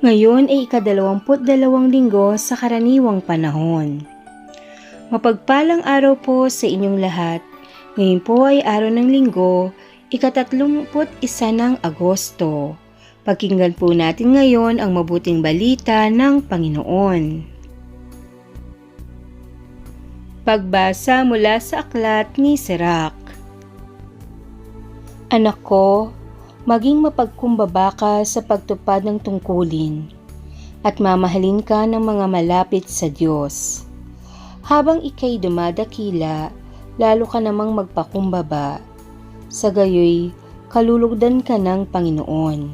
Ngayon ay ikadalawamput dalawang linggo sa karaniwang panahon. Mapagpalang araw po sa inyong lahat. Ngayon po ay araw ng linggo, ikatatlumput isa ng Agosto. Pakinggan po natin ngayon ang mabuting balita ng Panginoon. Pagbasa mula sa aklat ni Sirach Anak ko, maging mapagkumbaba ka sa pagtupad ng tungkulin at mamahalin ka ng mga malapit sa Diyos. Habang ikay dumadakila, lalo ka namang magpakumbaba. Sa gayoy, kalulugdan ka ng Panginoon.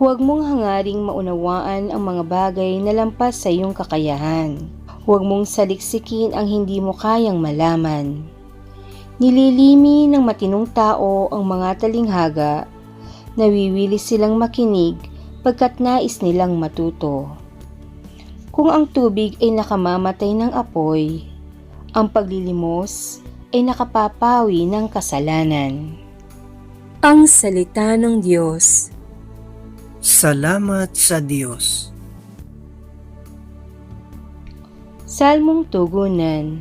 Huwag mong hangaring maunawaan ang mga bagay na lampas sa iyong kakayahan. Huwag mong saliksikin ang hindi mo kayang malaman. Nililimi ng matinong tao ang mga talinghaga, nawiwili silang makinig pagkat nais nilang matuto. Kung ang tubig ay nakamamatay ng apoy, ang paglilimos ay nakapapawi ng kasalanan. Ang Salita ng Diyos Salamat sa Diyos. Salmong Tugunan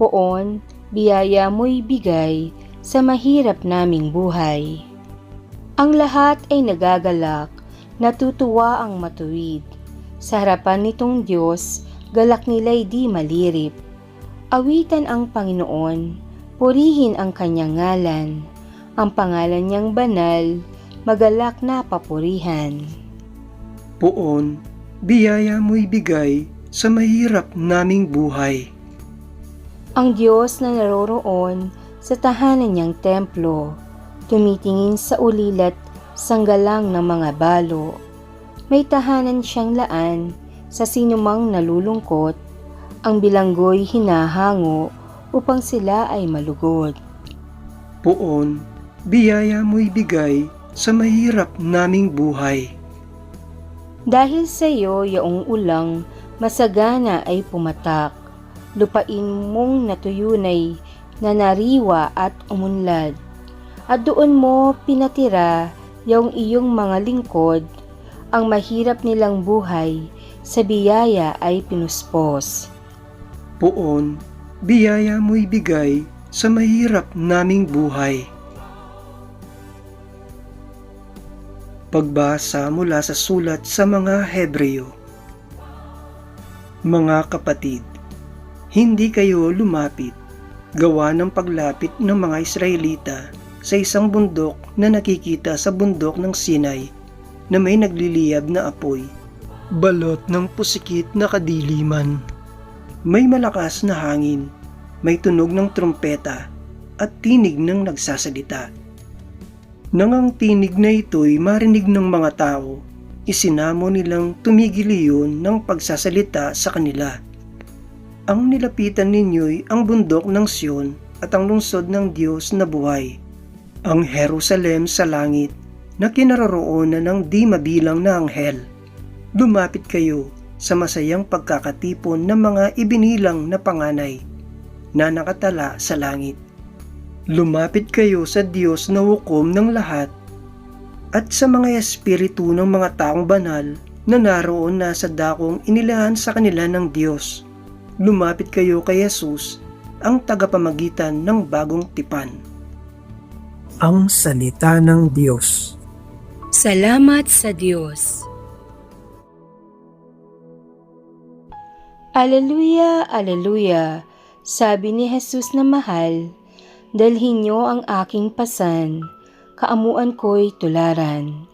Poon, biyaya mo'y bigay sa mahirap naming buhay. Ang lahat ay nagagalak, natutuwa ang matuwid. Sa harapan nitong Diyos, galak nila'y di malirip. Awitan ang Panginoon, purihin ang kanyang ngalan. Ang pangalan niyang banal, magalak na papurihan. Poon, biyaya mo'y bigay sa mahirap naming buhay. Ang Diyos na naroroon sa tahanan niyang templo, tumitingin sa ulilat sanggalang ng mga balo. May tahanan siyang laan sa sinumang nalulungkot, ang bilanggo'y hinahango upang sila ay malugod. Poon, biyaya mo'y bigay sa mahirap naming buhay. Dahil sa iyo, yaong ulang, masagana ay pumatak. Lupain mong natuyunay, nanariwa at umunlad. At doon mo pinatira yung iyong mga lingkod, ang mahirap nilang buhay, sa biyaya ay pinuspos. Poon, biyaya mo'y bigay sa mahirap naming buhay. Pagbasa mula sa sulat sa mga Hebreo. Mga kapatid, hindi kayo lumapit gawa ng paglapit ng mga Israelita sa isang bundok na nakikita sa bundok ng Sinai na may nagliliyab na apoy, balot ng pusikit na kadiliman. May malakas na hangin, may tunog ng trumpeta at tinig ng nagsasalita nang ang tinig na ito'y marinig ng mga tao, isinamo nilang tumigil iyon ng pagsasalita sa kanila. Ang nilapitan ninyo'y ang bundok ng Sion at ang lungsod ng Diyos na buhay, ang Jerusalem sa langit na kinaroroonan ng di mabilang na anghel. Lumapit kayo sa masayang pagkakatipon ng mga ibinilang na panganay na nakatala sa langit. Lumapit kayo sa Diyos na hukom ng lahat at sa mga espiritu ng mga taong banal na naroon na sa dakong inilahan sa kanila ng Diyos. Lumapit kayo kay Jesus, ang tagapamagitan ng bagong tipan. Ang Salita ng Diyos Salamat sa Diyos. Aleluya, aleluya. Sabi ni Jesus na mahal, Dalhin niyo ang aking pasan, kaamuan ko'y tularan.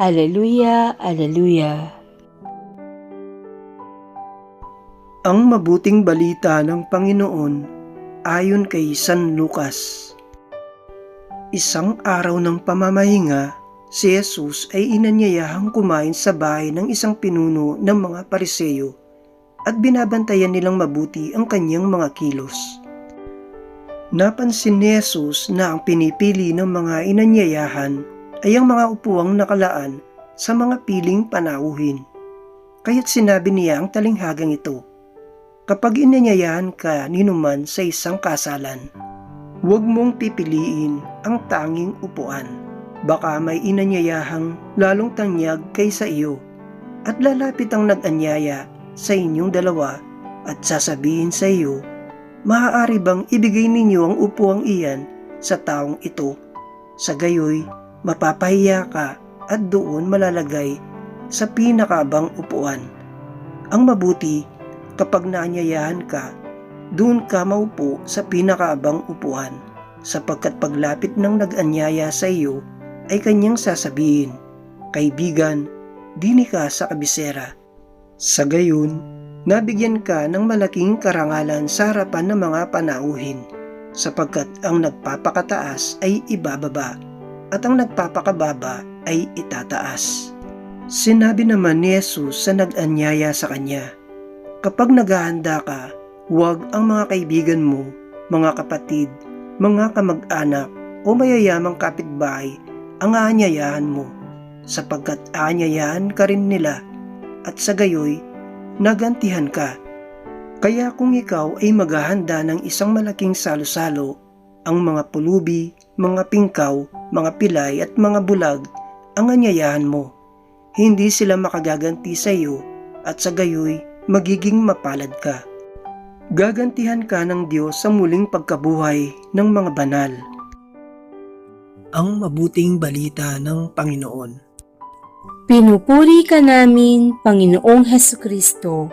Aleluya, aleluya. Ang mabuting balita ng Panginoon ayon kay San Lucas. Isang araw ng pamamahinga, si Jesus ay inanyayahang kumain sa bahay ng isang pinuno ng mga pariseyo at binabantayan nilang mabuti ang kanyang mga kilos. Napansin ni Jesus na ang pinipili ng mga inanyayahan ay ang mga upuang nakalaan sa mga piling panauhin. Kaya't sinabi niya ang talinghagang ito, Kapag inanyayahan ka ninuman sa isang kasalan, huwag mong pipiliin ang tanging upuan. Baka may inanyayahang lalong tanyag kaysa iyo at lalapit ang nag-anyaya sa inyong dalawa at sasabihin sa iyo, maaari bang ibigay ninyo ang upuang iyan sa taong ito? Sa gayoy, mapapahiya ka at doon malalagay sa pinakabang upuan. Ang mabuti, kapag naanyayahan ka, doon ka maupo sa pinakaabang upuan, sapagkat paglapit ng nag-anyaya sa iyo, ay kanyang sasabihin, Kaibigan, dini ka sa kabisera. Sa gayon, nabigyan ka ng malaking karangalan sa harapan ng mga panauhin, sapagkat ang nagpapakataas ay ibababa, at ang nagpapakababa ay itataas. Sinabi naman ni Jesus sa nag-anyaya sa kanya, Kapag naghahanda ka, huwag ang mga kaibigan mo, mga kapatid, mga kamag-anak o mayayamang kapitbahay ang aanyayahan mo, sapagkat aanyayahan ka rin nila at sa gayoy, nagantihan ka. Kaya kung ikaw ay maghahanda ng isang malaking salo-salo, ang mga pulubi, mga pingkaw, mga pilay at mga bulag ang anyayahan mo. Hindi sila makagaganti sa iyo at sa gayoy magiging mapalad ka. Gagantihan ka ng Diyos sa muling pagkabuhay ng mga banal. Ang mabuting balita ng Panginoon. Pinupuri ka namin, Panginoong Heso Kristo.